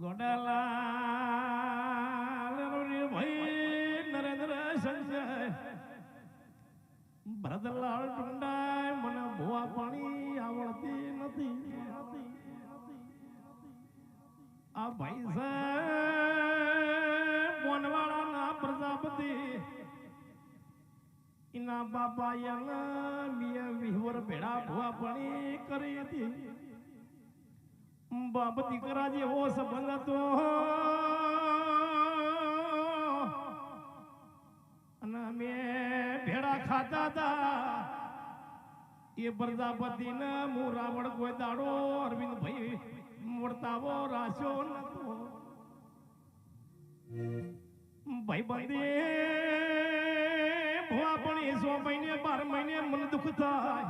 ગોડાલાલ ભાઈ, નરેન્દ્ર, સંજય, ભરતલાલ, ટુંડાય, મને ભુવા પાણી આવડતી નથી. આ ભાઈ સાહેબ બોનવાળાના પ્રજાપતિ. એના બાપા એના મિયા વિહવર ભેળા ભુવા પાણી કરી હતી. બાપ દીકરા જેવો સંબંધ હતો. અને અમે ભેડા ખાતા હતા. એ પ્રજાપતિને હું રાવણ કોઈ દાડો અરવિંદ ભાઈ મોડતાવો રાખ્યો નતો. ભાઈ બંધે ભવા પણ એ સો મહિને, બાર મહિને મન દુઃખ થાય.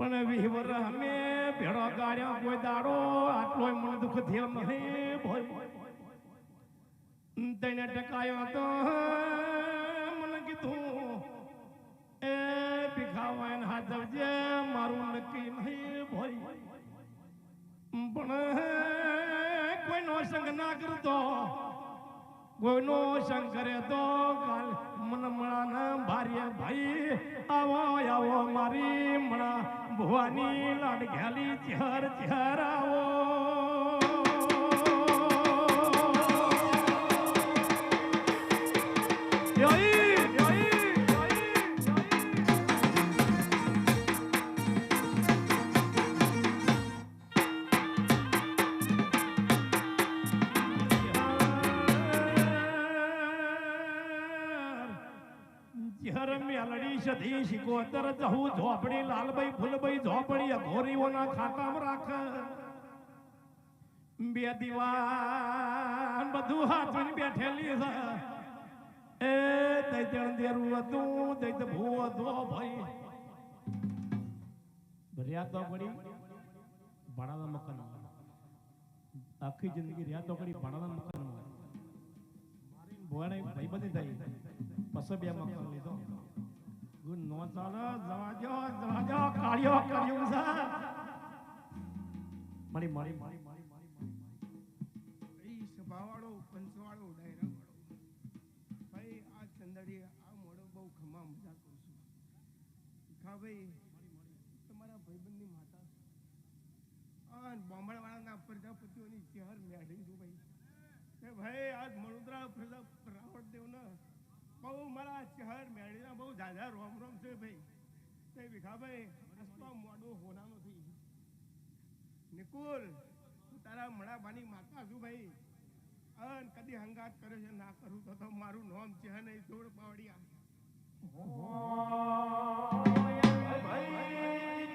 પણ વિહવર અમે ભેડો ગાડ્યો કોઈ દાડો આટલો મને દુઃખ થયો નહીં ભાઈ તેને ટકાયો તો મને કીધું, એ ભીખાવાન હાથવજે મારું નક્કી નહીં ભાઈ પણ કોઈનો સંગ ના કરતો. કોઈનો સંગ કરે તો કાલ મન મળાના ભાર્ય ભાઈ, આવો આવો મારી મણા ભવાની લાડ ઘેલી ચહેર ચહર આવો. સધી શિકોતર જહું ઝોપડી લાલભાઈ ફૂલભાઈ ઝોપડી, અઘોરીઓના ખાતામાં રાખ. બે દીવાન બધું હાથમાં બેઠેલી છે. એ દૈતણ દેરું હતું, દૈત ભૂ હતો ભાઈ. ભર્યા તો પડી ભાડાના મકાન આખી જિંદગી રહ્યા તો પડી ભાડાના મકાન ભોળે ભાઈબંધી થઈ. પછી બે મકાન લીધો. પંચવાળો ભાઈ, આ ચંદડી આ મોડો બહુ ખમા મજા કરું ખા ભાઈ, તમારા ભાઈબંધની માતા આ બોમણવાળાના પ્રજાપતિઓની ચહેર મેઢી છું ભાઈ. ભાઈ, આજ મણુદ્રા પ્રજા રાવણ દેવના બહુ મારા ચહેર મેળીના બહુ ઝાઝા રોમ રોમ છે ભાઈ. તે વિખાભાઈ રસ્તો મોડું હોનાનો થઈ નિકુલ હું તારા મણાબાની માતા છું ભાઈ. અન કદી હંગાત કરે છે ના કરું તો તો મારું નામ છે નહીં જોડ પાવડિયા. ભાઈ,